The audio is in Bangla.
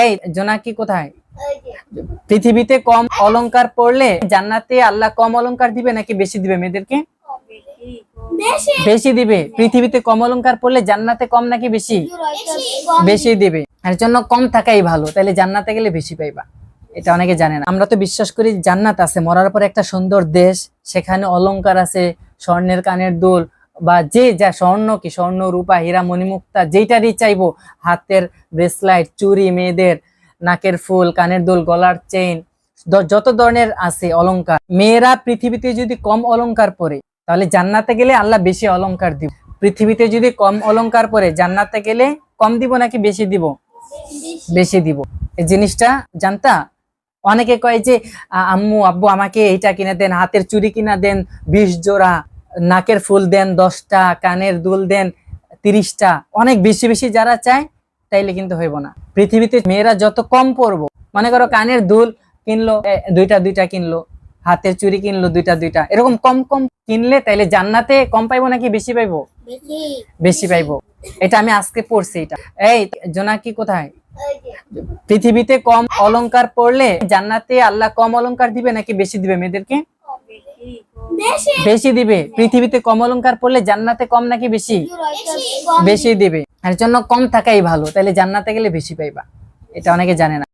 এই জোনাকি কোথায়? পৃথিবীতে কম অলংকার পড়লে জান্নাতে আল্লাহ কম অলংকার দিবে নাকি বেশি দিবে মেয়েদেরকে? বেশি দিবে। পৃথিবীতে কম অলংকার পড়লে জান্নাতে কম নাকি বেশি? বেশি দিবে। এর জন্য কম থাকাই ভালো। তাহলে জান্নাতে গেলে বেশি পাইবা। এটা অনেকে জানে না। আমরা তো বিশ্বাস করি জান্নাত আছে, মরার পর একটা সুন্দর দেশ, সেখানে অলংকার আছে, স্বর্ণের কানের দুল বা যে যা স্বর্ণ, কি স্বর্ণ রূপা, হীরা, মণিমুক্তা, যেইটারই চাইব, হাতের ব্রেসলাইট চুরি মেয়েদের নাকের ফুল, কানের দুল, গলার চেইন যত ধরনের আছে অলংকার। মেয়েরা পৃথিবীতে যদি কম অলংকার পরে, তাহলে জান্নাতে গেলে আল্লাহ বেশি অলংকার দিব। পৃথিবীতে যদি কম অলংকার পরে, জান্নাতে গেলে কম দিব নাকি বেশি দিব? বেশি দিব। এই জিনিসটা জানতা? অনেকে কয় যে আম্মু, আব্বু আমাকে এইটা কিনে দেন, হাতের চুরি কিনা দেন, বিশ জোড়া নাকের ফুল দেন দশটা কানের দুল দেন তিরিশটা অনেক বেশি বেশি যারা চায় তাইলে কিন্তু হইব না। পৃথিবীতে মেয়েরা যত কম পরবো মনে করো কানের দুল কিনলো দুইটা দুইটা কিনলো হাতের চুড়ি কিনলো দুইটা দুইটা এরকম কম কম কিনলে তাইলে জান্নাতে কম পাইবো নাকি বেশি পাইবো? বেশি। পাইবো। এটা আমি আজকে পড়ছি এটা। এই জোনাকি কোথায়? পৃথিবীতে কম অলংকার পড়লে জান্নাতে আল্লাহ কম অলংকার দিবে নাকি বেশি দিবে মেয়েদেরকে? বেশি। দিবে। পৃথিবীতে কম অলংকার পড়লে জান্নাতে কম নাকি বেশি? বেশি দিবে। এর জন্য কম থাকাই ভালো। তাহলে জান্নাতে গেলে বেশি পাইবা। এটা অনেকে জানে না।